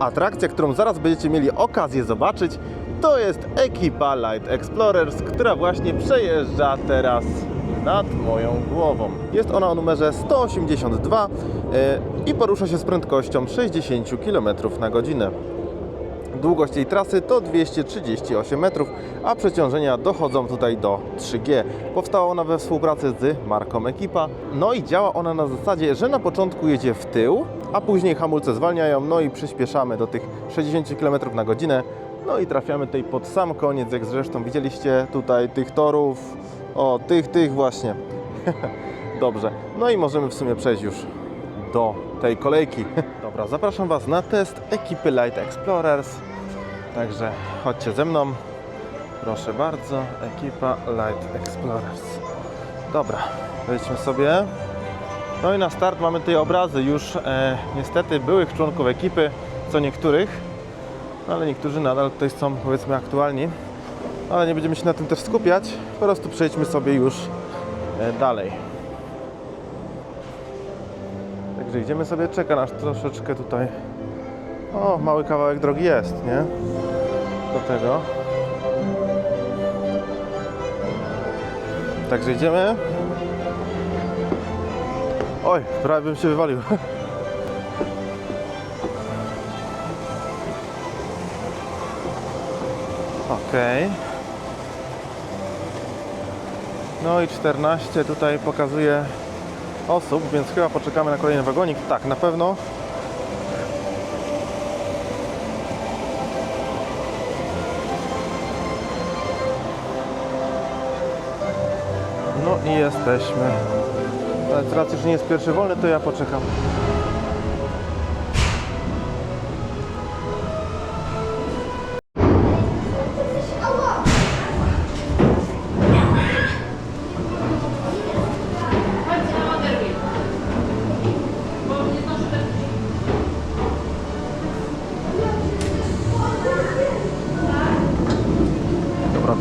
Atrakcja, którą zaraz będziecie mieli okazję zobaczyć, to jest ekipa Light Explorers, która właśnie przejeżdża teraz nad moją głową. Jest ona o numerze 182 yy, i porusza się z prędkością 60 km na godzinę. Długość tej trasy to 238 metrów, a przeciążenia dochodzą tutaj do 3G. Powstała ona we współpracy z marką Ekipa. No i działa ona na zasadzie, że na początku jedzie w tył, a później hamulce zwalniają, no i przyspieszamy do tych 60 km na godzinę. No i trafiamy tutaj pod sam koniec, jak zresztą widzieliście tutaj tych torów, o tych, tych właśnie. Dobrze, no i możemy w sumie przejść już do tej kolejki. Dobra, zapraszam Was na test ekipy Light Explorers. Także chodźcie ze mną. Proszę bardzo, ekipa Light Explorers. Dobra, wejdźmy sobie. No i na start mamy tutaj obrazy już e, niestety byłych członków ekipy, co niektórych, no ale niektórzy nadal tutaj są powiedzmy aktualni. Ale nie będziemy się na tym też skupiać, po prostu przejdźmy sobie już e, dalej. Także idziemy sobie, czeka nas troszeczkę tutaj. O, mały kawałek drogi jest, nie? Do tego. Także idziemy. Oj, prawie bym się wywalił. Okej. No i 14 tutaj pokazuje osób, więc chyba poczekamy na kolejny wagonik. Tak, na pewno. No i jesteśmy. Z racji, że nie jest pierwszy wolny, to ja poczekam.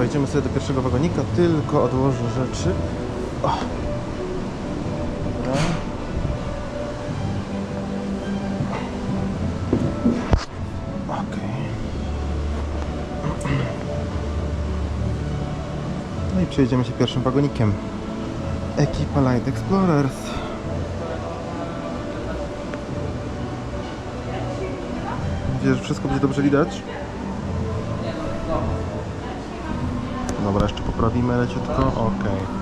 Wejdziemy sobie do pierwszego wagonika, tylko odłożę rzeczy. O. No i przejedziemy się pierwszym wagonikiem. Ekipa Light Explorers. Mam nadzieję, że wszystko będzie dobrze widać. Dobra, jeszcze poprawimy leciutko. Okej.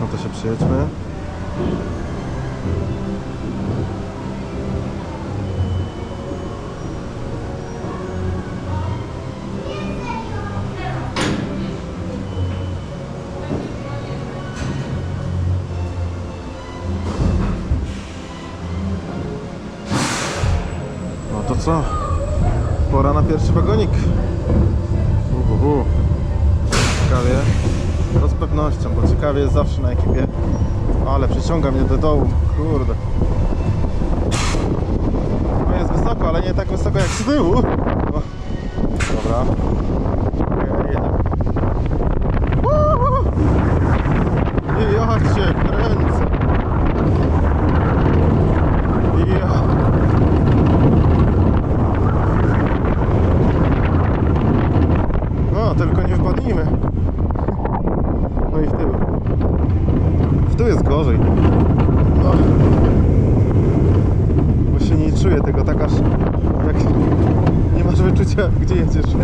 No to się przyjedźmy. Co? Pora na pierwszy wagonik. Uhuhu. Ciekawie. To z pewnością, bo ciekawie jest zawsze na ekipie. Ale przyciąga mnie do dołu. Kurde. No jest wysoko, ale nie tak wysoko jak z tyłu. O. Dobra. I ja cię kręcę. Ja. No, tylko nie wpadnijmy. No i w tył. W tył jest gorzej. No. Czuje tego tak aż jak nie masz wyczucia gdzie jedziesz.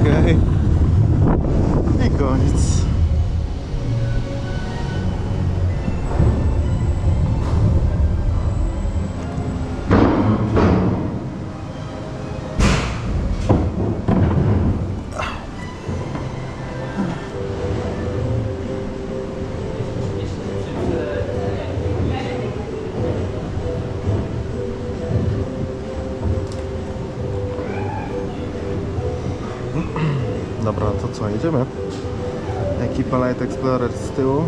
Okej. I koniec. Dobra, to co, jedziemy? Ekipa Light Explorer z tyłu.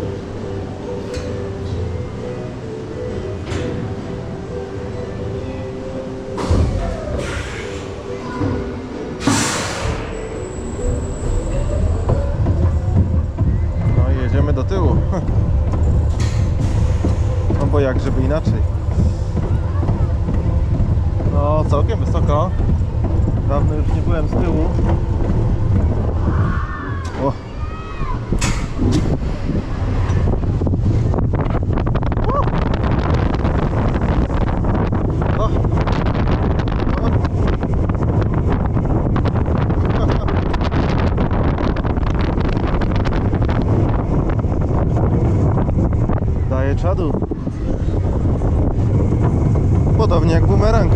No i jedziemy do tyłu. No bo jak, żeby inaczej. No, całkiem wysoko. Dawno już nie byłem z tyłu. O. O. Daje czadu. Podobnie jak bumerang.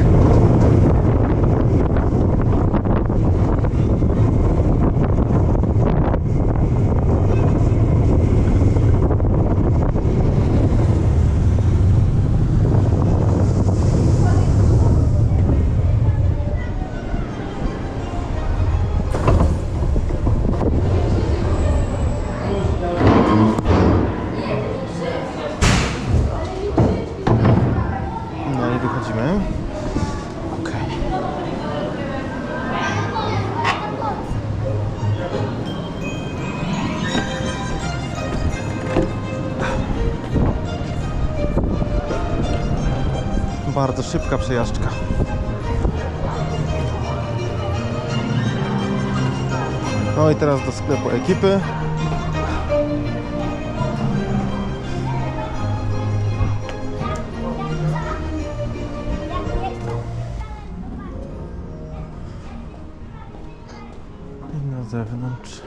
Bardzo szybka przejażdżka. No i teraz do sklepu ekipy. I na zewnątrz.